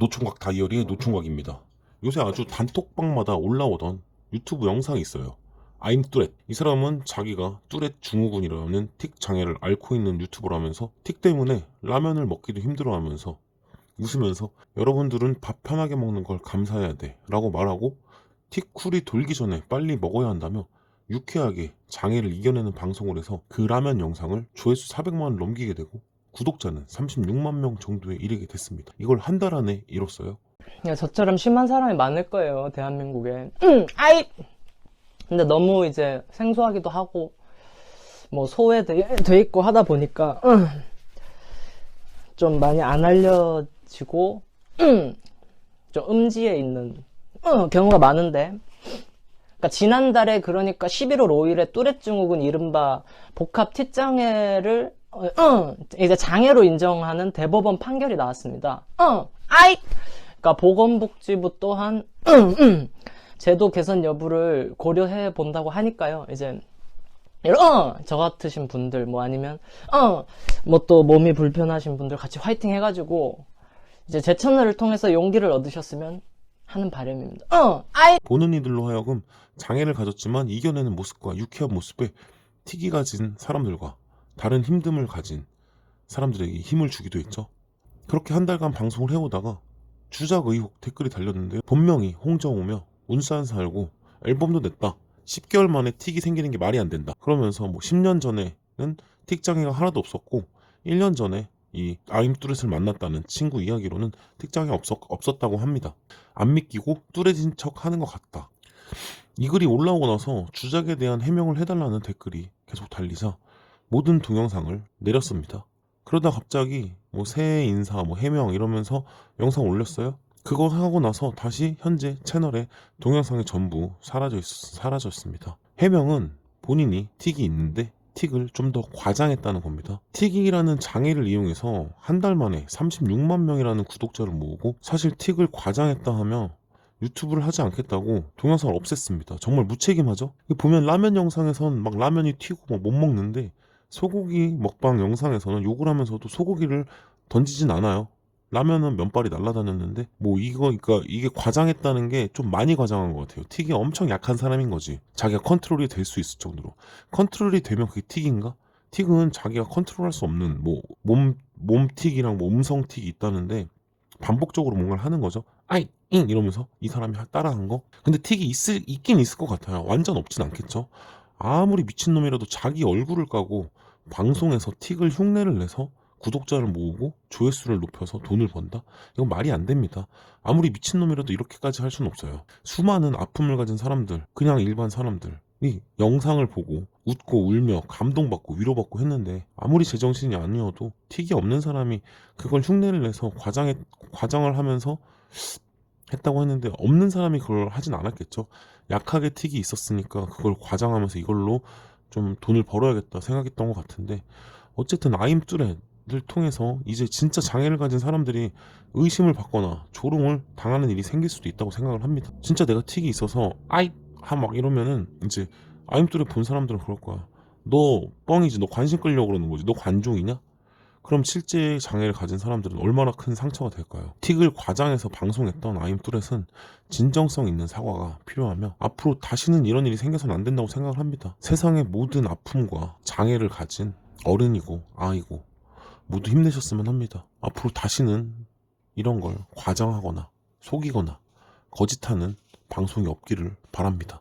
노총각 다이어리의 노총각입니다. 요새 아주 단톡방마다 올라오던 유튜브 영상이 있어요. I'm 뚜렛. 이 사람은 자기가 뚜렛 증후군이라는 틱 장애를 앓고 있는 유튜버라면서 틱 때문에 라면을 먹기도 힘들어하면서 웃으면서 여러분들은 밥 편하게 먹는 걸 감사해야 돼 라고 말하고 틱 쿨이 돌기 전에 빨리 먹어야 한다며 유쾌하게 장애를 이겨내는 방송을 해서 그 라면 영상을 조회수 400만을 넘기게 되고 구독자는 36만 명 정도에 이르게 됐습니다. 이걸 한 달 안에 이뤘어요. 야, 저처럼 심한 사람이 많을 거예요, 대한민국에. 음, 아이! 근데 너무 이제 생소하기도 하고, 뭐, 소외돼 돼 있고 하다 보니까, 음, 좀 많이 안 알려지고, 음, 좀 음지에 있는, 음, 경우가 많은데, 그러니까 지난달에 그러니까 11월 5일에 뚜렛 증후군 이른바 복합 T장애를 어, 어, 이제 장애로 인정하는 대법원 판결이 나왔습니다. 어, 아이! 그러니까 보건복지부 또한 음, 음, 제도 개선 여부를 고려해 본다고 하니까요. 이제 어, 저 같으신 분들 뭐 아니면 어, 뭐 또 몸이 불편하신 분들 같이 화이팅 해가지고 이제 제 채널을 통해서 용기를 얻으셨으면 하는 바람입니다. 어, 아이! 보는 이들로 하여금 장애를 가졌지만 이겨내는 모습과 유쾌한 모습에 틱이 가진 사람들과 다른 힘듦을 가진 사람들에게 힘을 주기도 했죠. 그렇게 한 달간 방송을 해오다가 주작 의혹 댓글이 달렸는데 본명이 홍정우며 운산 살고 앨범도 냈다. 10개월 만에 틱이 생기는 게 말이 안 된다. 그러면서 뭐 10년 전에는 틱 장애가 하나도 없었고 1년 전에 이 아임 뚜렛을 만났다는 친구 이야기로는 틱 장애가 없었, 없었다고 합니다. 안 믿기고 뚜렛인 척 하는 것 같다. 이 글이 올라오고 나서 주작에 대한 해명을 해달라는 댓글이 계속 달리자 모든 동영상을 내렸습니다. 그러다 갑자기 뭐 새해 인사, 뭐 해명 이러면서 영상 올렸어요. 그거 하고 나서 다시 현재 채널에 동영상이 전부 사라져 있, 사라졌습니다. 해명은 본인이 틱이 있는데 틱을 좀 더 과장했다는 겁니다. 틱이라는 장애를 이용해서 한 달 만에 36만 명이라는 구독자를 모으고 사실 틱을 과장했다 하면 유튜브를 하지 않겠다고 동영상을 없앴습니다. 정말 무책임하죠? 보면 라면 영상에선 막 라면이 튀고 막 못 먹는데 소고기 먹방 영상에서는 욕을 하면서도 소고기를 던지진 않아요. 라면은 면발이 날아다녔는데 뭐 이거 그러니까 이게 과장했다는 게 좀 많이 과장한 것 같아요. 틱이 엄청 약한 사람인 거지. 자기가 컨트롤이 될 수 있을 정도로 컨트롤이 되면 그게 틱인가? 틱은 자기가 컨트롤할 수 없는 뭐 몸 몸틱이랑 뭐 음성 틱이 있다는데 반복적으로 뭔가를 하는 거죠. 아이 잉 이러면서 이 사람이 따라한 거. 근데 틱이 있을 있긴 있을 것 같아요. 완전 없진 않겠죠. 아무리 미친놈이라도 자기 얼굴을 까고 방송에서 틱을 흉내를 내서 구독자를 모으고 조회수를 높여서 돈을 번다? 이건 말이 안 됩니다. 아무리 미친놈이라도 이렇게까지 할 수는 없어요. 수많은 아픔을 가진 사람들, 그냥 일반 사람들 이 영상을 보고 웃고 울며 감동받고 위로받고 했는데 아무리 제정신이 아니어도 틱이 없는 사람이 그걸 흉내를 내서 과장해, 과장을 하면서 했다고 했는데 없는 사람이 그걸 하진 않았겠죠. 약하게 틱이 있었으니까 그걸 과장하면서 이걸로 좀 돈을 벌어야겠다 생각했던 것 같은데 어쨌든 아임 뚜렛을 통해서 이제 진짜 장애를 가진 사람들이 의심을 받거나 조롱을 당하는 일이 생길 수도 있다고 생각을 합니다. 진짜 내가 틱이 있어서 아이 하막 이러면은 이제 아임 뚜렛 본 사람들은 그럴 거야. 너 뻥이지. 너 관심 끌려고 그러는 거지. 너 관종이냐? 그럼 실제 장애를 가진 사람들은 얼마나 큰 상처가 될까요? 틱을 과장해서 방송했던 아임 뚜렛은 진정성 있는 사과가 필요하며 앞으로 다시는 이런 일이 생겨서는 안 된다고 생각을 합니다. 세상의 모든 아픔과 장애를 가진 어른이고 아이고 모두 힘내셨으면 합니다. 앞으로 다시는 이런 걸 과장하거나 속이거나 거짓하는 방송이 없기를 바랍니다.